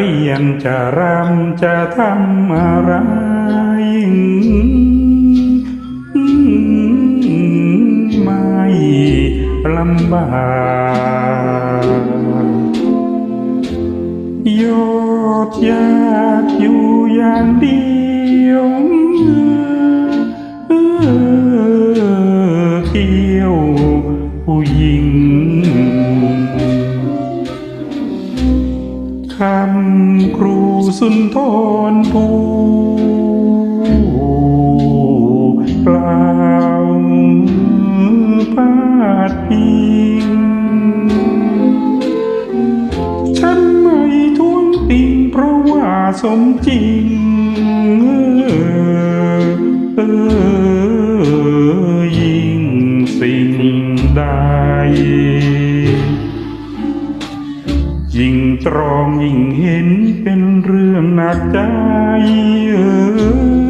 เรียนจะรำจะทำอะไรไม่ลำบากยอดยากอยู่อย่างเดียวเออเกี่ยวผู้หญิง คำครูสุนทรภูเปล่าวพาดพิงฉันไม่ทวงติงเพราะว่าสมจริงเออยิ่งสิ่งใด ยิ่งตรองยิ่งเห็นเป็นเรื่องหนักใจเออ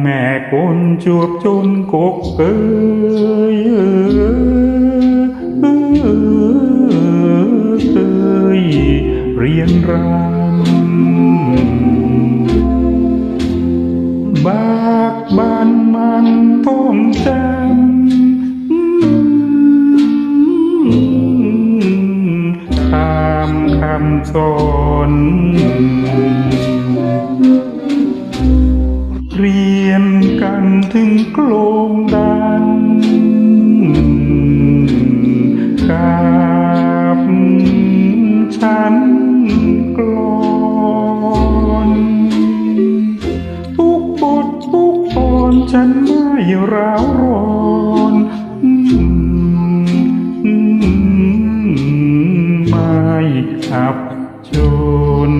แม่คนจวบจนกกเกยเออเคยเรียนรำบากบันมันท่องจำตามคำสอน เรียนกันถึงโกลงดันกับฉันกลอนทุกบททุกตอนฉันไม่ร้าวร้อนไม่อับจน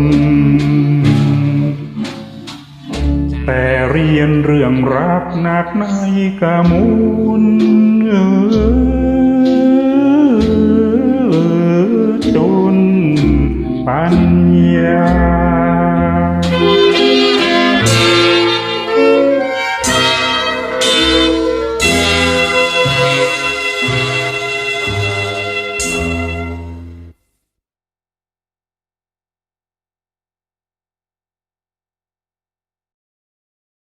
แต่ เรียนเรื่องรักหนักในกามูลเออ